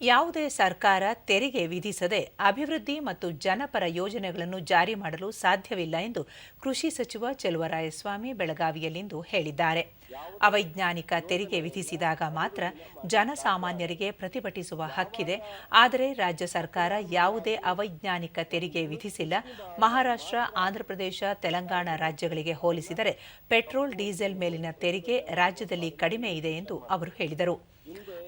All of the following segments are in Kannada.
ಯಾವುದೇ ಸರ್ಕಾರ ತೆರಿಗೆ ವಿಧಿಸದೆ ಅಭಿವೃದ್ಧಿ ಮತ್ತು ಜನಪರ ಯೋಜನೆಗಳನ್ನು ಜಾರಿ ಮಾಡಲು ಸಾಧ್ಯವಿಲ್ಲ ಎಂದು ಕೃಷಿ ಸಚಿವ ಚೆಲುವರಾಯಸ್ವಾಮಿ ಬೆಳಗಾವಿಯಲ್ಲಿಂದು ಹೇಳಿದ್ದಾರೆ. ಅವೈಜ್ಞಾನಿಕ ತೆರಿಗೆ ವಿಧಿಸಿದಾಗ ಮಾತ್ರ ಜನಸಾಮಾನ್ಯರಿಗೆ ಪ್ರತಿಭಟಿಸುವ ಹಕ್ಕಿದೆ. ಆದರೆ ರಾಜ್ಯ ಸರ್ಕಾರ ಯಾವುದೇ ಅವೈಜ್ಞಾನಿಕ ತೆರಿಗೆ ವಿಧಿಸಿಲ್ಲ. ಮಹಾರಾಷ್ಟ್ರ, ಆಂಧ್ರಪ್ರದೇಶ, ತೆಲಂಗಾಣ ರಾಜ್ಯಗಳಿಗೆ ಹೋಲಿಸಿದರೆ ಪೆಟ್ರೋಲ್, ಡೀಸೆಲ್ ಮೇಲಿನ ತೆರಿಗೆ ರಾಜ್ಯದಲ್ಲಿ ಕಡಿಮೆ ಇದೆ ಎಂದು ಅವರು ಹೇಳಿದರು.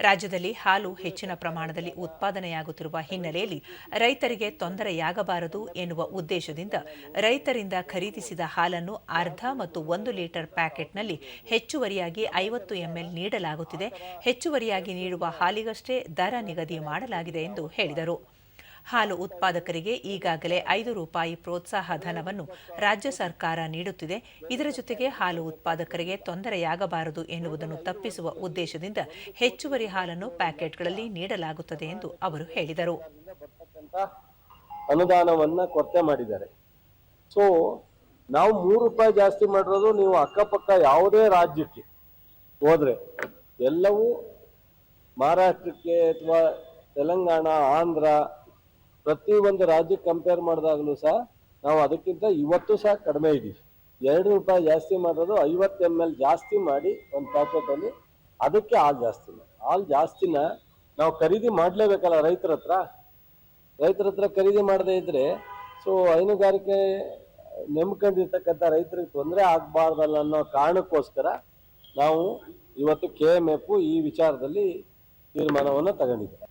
ರಾಜ್ಯದಲ್ಲಿ ಹಾಲು ಹೆಚ್ಚಿನ ಪ್ರಮಾಣದಲ್ಲಿ ಉತ್ಪಾದನೆಯಾಗುತ್ತಿರುವ ಹಿನ್ನೆಲೆಯಲ್ಲಿ ರೈತರಿಗೆ ತೊಂದರೆಯಾಗಬಾರದು ಎನ್ನುವ ಉದ್ದೇಶದಿಂದ ರೈತರಿಂದ ಖರೀದಿಸಿದ ಹಾಲನ್ನು ಅರ್ಧ ಮತ್ತು ಒಂದು ಲೀಟರ್ ಪ್ಯಾಕೆಟ್ನಲ್ಲಿ ಹೆಚ್ಚುವರಿಯಾಗಿ ಐವತ್ತು ಎಂಎಲ್ ನೀಡಲಾಗುತ್ತಿದೆ. ಹೆಚ್ಚುವರಿಯಾಗಿ ನೀಡುವ ಹಾಲಿಗಷ್ಟೇ ದರ ನಿಗದಿ ಮಾಡಲಾಗಿದೆ ಎಂದು ಹೇಳಿದರು. ಹಾಲು ಉತ್ಪಾದಕರಿಗೆ ಈಗಾಗಲೇ ಐದು ರೂಪಾಯಿ ಪ್ರೋತ್ಸಾಹ ಧನವನ್ನು ರಾಜ್ಯ ಸರ್ಕಾರ ನೀಡುತ್ತಿದೆ. ಇದರ ಜೊತೆಗೆ ಹಾಲು ಉತ್ಪಾದಕರಿಗೆ ತೊಂದರೆಯಾಗಬಾರದು ಎನ್ನುವುದನ್ನು ತಪ್ಪಿಸುವ ಉದ್ದೇಶದಿಂದ ಹೆಚ್ಚುವರಿ ಹಾಲನ್ನು ಪ್ಯಾಕೆಟ್ಗಳಲ್ಲಿ ನೀಡಲಾಗುತ್ತದೆ ಎಂದು ಅವರು ಹೇಳಿದರು. ಅನುದಾನವನ್ನ ಕೊರತೆ ಮಾಡಿದ್ದಾರೆ. ಸೊ ನಾವು ಮೂರು ರೂಪಾಯಿ ಜಾಸ್ತಿ ಮಾಡಿರೋದು ನೀವು ಅಕ್ಕಪಕ್ಕ ಯಾವುದೇ ರಾಜ್ಯಕ್ಕೆ ಹೋದ್ರೆ, ಎಲ್ಲವೂ ಮಹಾರಾಷ್ಟ್ರಕ್ಕೆ ಅಥವಾ ತೆಲಂಗಾಣ, ಆಂಧ್ರ ಪ್ರತಿ ಒಂದು ರಾಜ್ಯಕ್ಕೆ ಕಂಪೇರ್ ಮಾಡಿದಾಗಲೂ ಸಹ ನಾವು ಅದಕ್ಕಿಂತ ಇವತ್ತು ಸಹ ಕಡಿಮೆ ಇದ್ದೀವಿ ಎರಡು ರೂಪಾಯಿ ಜಾಸ್ತಿ ಮಾಡೋದು ಐವತ್ತು ಎಂ ಎಲ್ ಜಾಸ್ತಿ ಮಾಡಿ ಒಂದು ಪ್ಯಾಕೆಟಲ್ಲಿ ಅದಕ್ಕೆ ಹಾಲು ಜಾಸ್ತಿ ಹಾಲು ಜಾಸ್ತಿನ ನಾವು ಖರೀದಿ ಮಾಡಲೇಬೇಕಲ್ಲ ರೈತರ ಹತ್ರ. ರೈತರ ಹತ್ರ ಖರೀದಿ ಮಾಡದೇ ಇದ್ರೆ ಸೊ ಹೈನುಗಾರಿಕೆ ನೆಮ್ಕೊಂಡಿರ್ತಕ್ಕಂಥ ರೈತರಿಗೆ ತೊಂದರೆ ಆಗಬಾರ್ದಲ್ಲ ಅನ್ನೋ ಕಾರಣಕ್ಕೋಸ್ಕರ ನಾವು ಇವತ್ತು ಕೆ ಎಂ ಎಫ್ ಈ ವಿಚಾರದಲ್ಲಿ ತೀರ್ಮಾನವನ್ನು ತಗೊಂಡಿದ್ದೇವೆ.